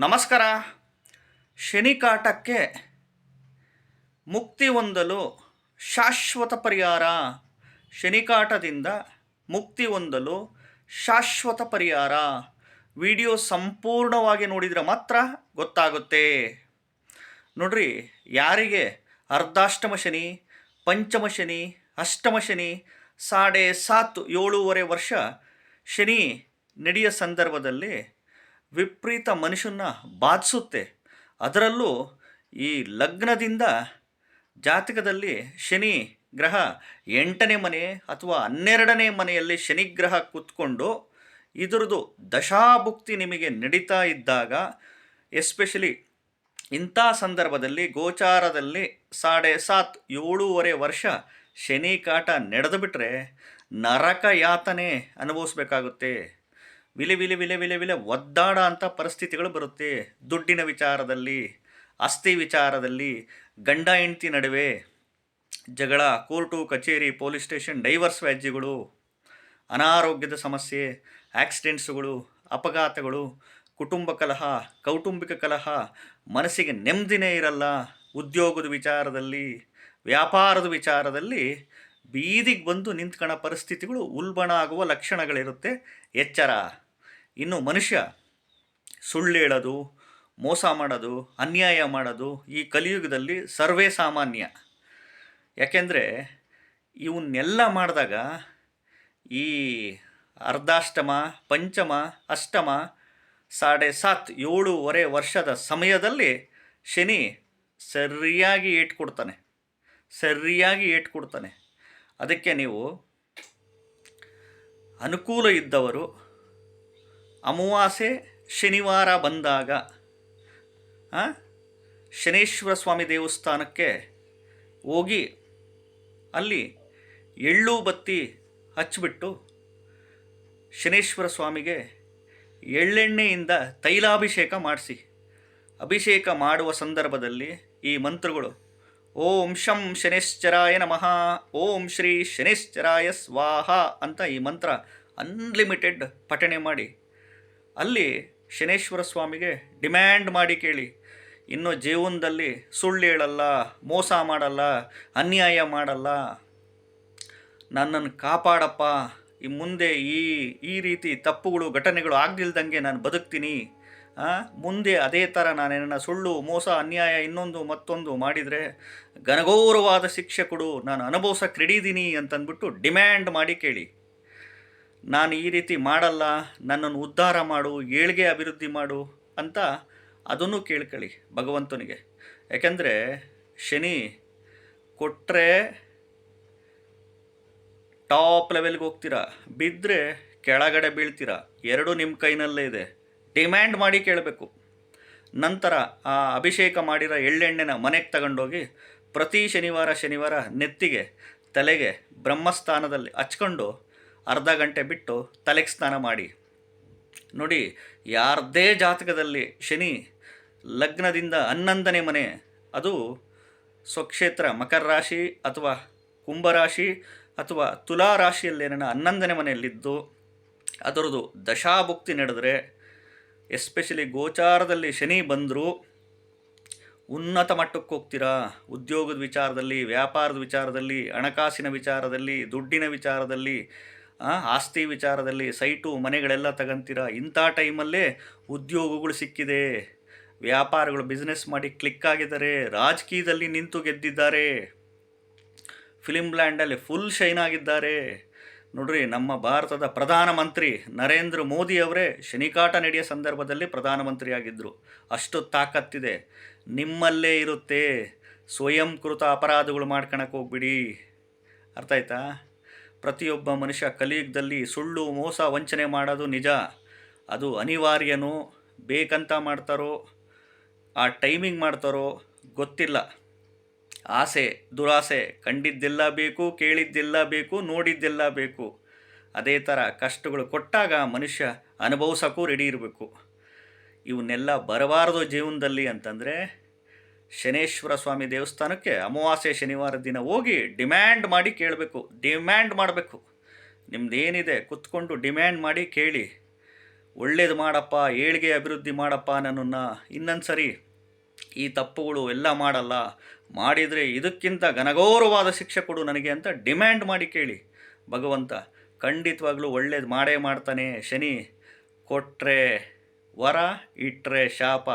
ನಮಸ್ಕಾರ. ಶನಿಕಾಟಕ್ಕೆ ಮುಕ್ತಿ ಹೊಂದಲು ಶಾಶ್ವತ ಪರಿಹಾರ. ಶನಿಕಾಟದಿಂದ ಮುಕ್ತಿ ಹೊಂದಲು ಶಾಶ್ವತ ಪರಿಹಾರ. ವಿಡಿಯೋ ಸಂಪೂರ್ಣವಾಗಿ ನೋಡಿದರೆ ಮಾತ್ರ ಗೊತ್ತಾಗುತ್ತೆ. ನೋಡ್ರಿ, ಯಾರಿಗೆ ಅರ್ಧಾಷ್ಟಮ ಶನಿ, ಪಂಚಮ ಶನಿ, ಅಷ್ಟಮ ಶನಿ, ಸಾಡೆ ಸಾತ್ ಏಳೂವರೆ ವರ್ಷ ಶನಿ ನಡೆಯೋ ಸಂದರ್ಭದಲ್ಲಿ ವಿಪರೀತ ಮನುಷ್ಯನ ಬಾಧಿಸುತ್ತೆ. ಅದರಲ್ಲೂ ಈ ಲಗ್ನದಿಂದ ಜಾತಕದಲ್ಲಿ ಶನಿ ಗ್ರಹ ಎಂಟನೇ ಮನೆ ಅಥವಾ ಹನ್ನೆರಡನೇ ಮನೆಯಲ್ಲಿ ಶನಿಗ್ರಹ ಕೂತ್ಕೊಂಡು ಇದರದು ದಶಾಭುಕ್ತಿ ನಿಮಗೆ ನಡೀತಾ ಇದ್ದಾಗ, ಎಸ್ಪೆಷಲಿ ಇಂಥ ಸಂದರ್ಭದಲ್ಲಿ ಗೋಚಾರದಲ್ಲಿ ಸಾಡೆ ಸಾತ್ ಏಳೂವರೆ ವರ್ಷ ಶನಿ ಕಾಟ ನಡೆದು ಬಿಟ್ಟರೆ ನರಕ ಯಾತನೆ ಅನುಭವಿಸ್ಬೇಕಾಗುತ್ತೆ. ವಿಲೆ ವಿಲೆ ವಿಲೆ ವಿಲೆ ವಿಲೆ ಒದ್ದಾಡ ಅಂಥ ಪರಿಸ್ಥಿತಿಗಳು ಬರುತ್ತೆ. ದುಡ್ಡಿನ ವಿಚಾರದಲ್ಲಿ, ಆಸ್ತಿ ವಿಚಾರದಲ್ಲಿ, ಗಂಡ, ಹೆಂಡತಿ ನಡುವೆ ಜಗಳ, ಕೋರ್ಟು, ಕಚೇರಿ, ಪೊಲೀಸ್ ಸ್ಟೇಷನ್, ಡೈವರ್ಸ್ ವ್ಯಾಜ್ಯಗಳು, ಅನಾರೋಗ್ಯದ ಸಮಸ್ಯೆ, ಆಕ್ಸಿಡೆಂಟ್ಸುಗಳು, ಅಪಘಾತಗಳು, ಕುಟುಂಬ ಕಲಹ, ಕೌಟುಂಬಿಕ ಕಲಹ, ಮನಸ್ಸಿಗೆ ನೆಮ್ಮದಿನೇ ಇರಲ್ಲ. ಉದ್ಯೋಗದ ವಿಚಾರದಲ್ಲಿ, ವ್ಯಾಪಾರದ ವಿಚಾರದಲ್ಲಿ ಬೀದಿಗೆ ಬಂದು ನಿಂತ್ಕೊಳ್ಳೋ ಪರಿಸ್ಥಿತಿಗಳು ಉಲ್ಬಣ ಆಗುವ ಲಕ್ಷಣಗಳಿರುತ್ತೆ. ಎಚ್ಚರ. ಇನ್ನು ಮನುಷ್ಯ ಸುಳ್ಳು ಹೇಳೋದು ಮೋಸ ಮಾಡೋದು, ಅನ್ಯಾಯ ಮಾಡೋದು ಈ ಕಲಿಯುಗದಲ್ಲಿ ಸರ್ವೇ ಸಾಮಾನ್ಯ. ಯಾಕೆಂದರೆ ಇವನ್ನೆಲ್ಲ ಮಾಡಿದಾಗ ಈ ಅರ್ಧಾಷ್ಟಮ, ಪಂಚಮ, ಅಷ್ಟಮ, ಸಾಡೆ ಸಾತ್, ಏಳೂವರೆ ವರ್ಷದ ಸಮಯದಲ್ಲಿ ಶನಿ ಸರಿಯಾಗಿ ಏಟ್ ಕೊಡ್ತಾನೆ ಸರಿಯಾಗಿ ಏಟ್ ಕೊಡ್ತಾನೆ ಅದಕ್ಕೆ ನೀವು ಅನುಕೂಲ ಇದ್ದವರು ಅಮಾವಾಸ್ಯೆ ಶನಿವಾರ ಬಂದಾಗ ಶನೇಶ್ವರ ಸ್ವಾಮಿ ದೇವಸ್ಥಾನಕ್ಕೆ ಹೋಗಿ ಅಲ್ಲಿ ಎಳ್ಳು ಬತ್ತಿ ಹಚ್ಚಿಬಿಟ್ಟು ಶನೇಶ್ವರ ಸ್ವಾಮಿಗೆ ಎಳ್ಳೆಣ್ಣೆಯಿಂದ ತೈಲಾಭಿಷೇಕ ಮಾಡಿಸಿ. ಅಭಿಷೇಕ ಮಾಡುವ ಸಂದರ್ಭದಲ್ಲಿ ಈ ಮಂತ್ರಗಳು, ಓಂ ಶಂ ಶನೇಶ್ಚರಾಯ ನಮಃ, ಓಂ ಶ್ರೀ ಶನೇಶ್ಚರಾಯ ಸ್ವಾಹ ಅಂತ ಈ ಮಂತ್ರ ಅನ್ಲಿಮಿಟೆಡ್ ಪಠಣೆ ಮಾಡಿ ಅಲ್ಲಿ ಶನೇಶ್ವರ ಸ್ವಾಮಿಗೆ ಡಿಮ್ಯಾಂಡ್ ಮಾಡಿ ಕೇಳಿ, ಇನ್ನು ಜೀವನದಲ್ಲಿ ಸುಳ್ಳು ಹೇಳಲ್ಲ, ಮೋಸ ಮಾಡಲ್ಲ, ಅನ್ಯಾಯ ಮಾಡಲ್ಲ, ನನ್ನನ್ನು ಕಾಪಾಡಪ್ಪ, ಈ ಮುಂದೆ ಈ ಈ ರೀತಿ ತಪ್ಪುಗಳು, ಘಟನೆಗಳು ಆಗದಿಲ್ದಂಗೆ ನಾನು ಬದುಕ್ತೀನಿ ಮುಂದೆ ಅದೇ ಥರ ನಾನೇನ ಸುಳ್ಳು, ಮೋಸ, ಅನ್ಯಾಯ ಇನ್ನೊಂದು ಮತ್ತೊಂದು ಮಾಡಿದರೆ ಘನಘೋರವಾದ ಶಿಕ್ಷೆ ಕೊಡು, ನಾನು ಅನುಭವಿಸಕ್ಕೆ ರೆಡಿದ್ದೀನಿ ಅಂತಂದ್ಬಿಟ್ಟು ಡಿಮ್ಯಾಂಡ್ ಮಾಡಿ ಕೇಳಿ. ನಾನು ಈ ರೀತಿ ಮಾಡಲ್ಲ, ನನ್ನನ್ನು ಉದ್ಧಾರ ಮಾಡು, ಏಳ್ಗೆ ಅಭಿವೃದ್ಧಿ ಮಾಡು ಅಂತ ಅದನ್ನು ಕೇಳ್ಕೊಳ್ಳಿ ಭಗವಂತನಿಗೆ. ಯಾಕೆಂದರೆ ಶನಿ ಕೊಟ್ಟರೆ ಟಾಪ್ ಲೆವೆಲ್ಗೆ ಹೋಗ್ತೀರಾ ಬಿದ್ದರೆ ಕೆಳಗಡೆ ಬೀಳ್ತೀರಾ, ಎರಡೂ ನಿಮ್ಮ ಕೈನಲ್ಲೇ ಇದೆ. ಡಿಮ್ಯಾಂಡ್ ಮಾಡಿ ಕೇಳಬೇಕು. ನಂತರ ಆ ಅಭಿಷೇಕ ಮಾಡಿರೋ ಎಳ್ಳೆಣ್ಣೆನ ಮನೆಗೆ ತಗೊಂಡೋಗಿ ಪ್ರತಿ ಶನಿವಾರ ಶನಿವಾರ ನೆತ್ತಿಗೆ, ತಲೆಗೆ ಬ್ರಹ್ಮಸ್ಥಾನದಲ್ಲಿ ಹಚ್ಕೊಂಡು ಅರ್ಧ ಗಂಟೆ ಬಿಟ್ಟು ತಲೆಗೆ ಸ್ನಾನ ಮಾಡಿ. ನೋಡಿ, ಯಾರದೇ ಜಾತಕದಲ್ಲಿ ಶನಿ ಲಗ್ನದಿಂದ ಹನ್ನೊಂದನೇ ಮನೆ, ಅದು ಸ್ವಕ್ಷೇತ್ರ ಮಕರ ರಾಶಿ ಅಥವಾ ಕುಂಭರಾಶಿ ಅಥವಾ ತುಲಾ ರಾಶಿಯಲ್ಲೇನ ಹನ್ನೊಂದನೇ ಮನೆಯಲ್ಲಿದ್ದು ಅದರದು ದಶಾಭುಕ್ತಿ ನಡೆದರೆ, ಎಸ್ಪೆಷಲಿ ಗೋಚಾರದಲ್ಲಿ ಶನಿ ಬಂದರೂ ಉನ್ನತ ಮಟ್ಟಕ್ಕೆ ಹೋಗ್ತೀರಾ? ಉದ್ಯೋಗದ ವಿಚಾರದಲ್ಲಿ, ವ್ಯಾಪಾರದ ವಿಚಾರದಲ್ಲಿ, ಹಣಕಾಸಿನ ವಿಚಾರದಲ್ಲಿ, ದುಡ್ಡಿನ ವಿಚಾರದಲ್ಲಿ ಆಸ್ತಿ ವಿಚಾರದಲ್ಲಿ ಸೈಟು ಮನೆಗಳೆಲ್ಲ ತಗೊಂತೀರಾ? ಇಂಥ ಟೈಮಲ್ಲೇ ಉದ್ಯೋಗಗಳು ಸಿಕ್ಕಿದೆ. ವ್ಯಾಪಾರಗಳು ಬಿಸ್ನೆಸ್ ಮಾಡಿ ಕ್ಲಿಕ್ ಆಗಿದ್ದಾರೆ. ರಾಜಕೀಯದಲ್ಲಿ ನಿಂತು ಗೆದ್ದಿದ್ದಾರೆ. ಫಿಲಿಂ ಲ್ಯಾಂಡಲ್ಲಿ ಫುಲ್ ಶೈನ್ ಆಗಿದ್ದಾರೆ. ನೋಡ್ರಿ, ನಮ್ಮ ಭಾರತದ ಪ್ರಧಾನಮಂತ್ರಿ ನರೇಂದ್ರ ಮೋದಿ ಅವರೇ ಶನಿಕಾಟ ನಡೆಯ ಸಂದರ್ಭದಲ್ಲಿ ಪ್ರಧಾನಮಂತ್ರಿಯಾಗಿದ್ದರು ಅಷ್ಟು ತಾಕತ್ತಿದೆ. ನಿಮ್ಮಲ್ಲೇ ಇರುತ್ತೆ. ಸ್ವಯಂಕೃತ ಅಪರಾಧಗಳು ಮಾಡ್ಕೊಳಕ್ಕೆ ಹೋಗ್ಬಿಡಿ. ಅರ್ಥ ಆಯ್ತಾ? ಪ್ರತಿಯೊಬ್ಬ ಮನುಷ್ಯ ಕಲಿಯುಗದಲ್ಲಿ ಸುಳ್ಳು, ಮೋಸ ವಂಚನೆ ಮಾಡೋದು ನಿಜ. ಅದು ಅನಿವಾರ್ಯನೋ, ಬೇಕಂತ ಮಾಡ್ತಾರೋ, ಆ ಟೈಮಿಂಗ್ ಮಾಡ್ತಾರೋ ಗೊತ್ತಿಲ್ಲ. ಆಸೆ, ದುರಾಸೆ ಕಂಡಿದ್ದೆಲ್ಲ ಬೇಕು, ಕೇಳಿದ್ದೆಲ್ಲ ಬೇಕು, ನೋಡಿದ್ದೆಲ್ಲ ಬೇಕು. ಅದೇ ಥರ ಕಷ್ಟಗಳು ಕೊಟ್ಟಾಗ ಮನುಷ್ಯ ಅನುಭವಿಸೋಕ್ಕೂ ರೆಡಿ ಇರಬೇಕು. ಇವನ್ನೆಲ್ಲ ಬರಬಾರದು ಜೀವನದಲ್ಲಿ ಅಂತಂದರೆ ಶನೇಶ್ವರ ಸ್ವಾಮಿ ದೇವಸ್ಥಾನಕ್ಕೆ ಅಮಾವಾಸ್ಯೆ ಶನಿವಾರ ದಿನ ಹೋಗಿ ಡಿಮ್ಯಾಂಡ್ ಮಾಡಿ ಕೇಳಬೇಕು, ಡಿಮ್ಯಾಂಡ್ ಮಾಡಬೇಕು. ನಿಮ್ಮದೇನಿದೆ ಕುತ್ಕೊಂಡು ಡಿಮ್ಯಾಂಡ್ ಮಾಡಿ ಕೇಳಿ. ಒಳ್ಳೇದು ಮಾಡಪ್ಪ ಏಳಿಗೆ ಅಭಿವೃದ್ಧಿ ಮಾಡಪ್ಪ ನನ್ನನ್ನು ಇನ್ನೊಂದು ಸರಿ ಈ ತಪ್ಪುಗಳು ಎಲ್ಲ ಮಾಡಲ್ಲ. ಮಾಡಿದರೆ ಇದಕ್ಕಿಂತ ಘನಘೋರವಾದ ಶಿಕ್ಷೆ ಕೊಡು ನನಗೆ ಅಂತ ಡಿಮ್ಯಾಂಡ್ ಮಾಡಿ ಕೇಳಿ. ಭಗವಂತ ಖಂಡಿತವಾಗ್ಲೂ ಒಳ್ಳೇದು ಮಾಡೇ ಮಾಡ್ತಾನೆ ಶನಿ. ಕೊಟ್ಟರೆ ವರ ಇಟ್ಟರೆ ಶಾಪ.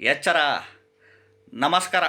ಎಚ್ಚರ. ನಮಸ್ಕಾರ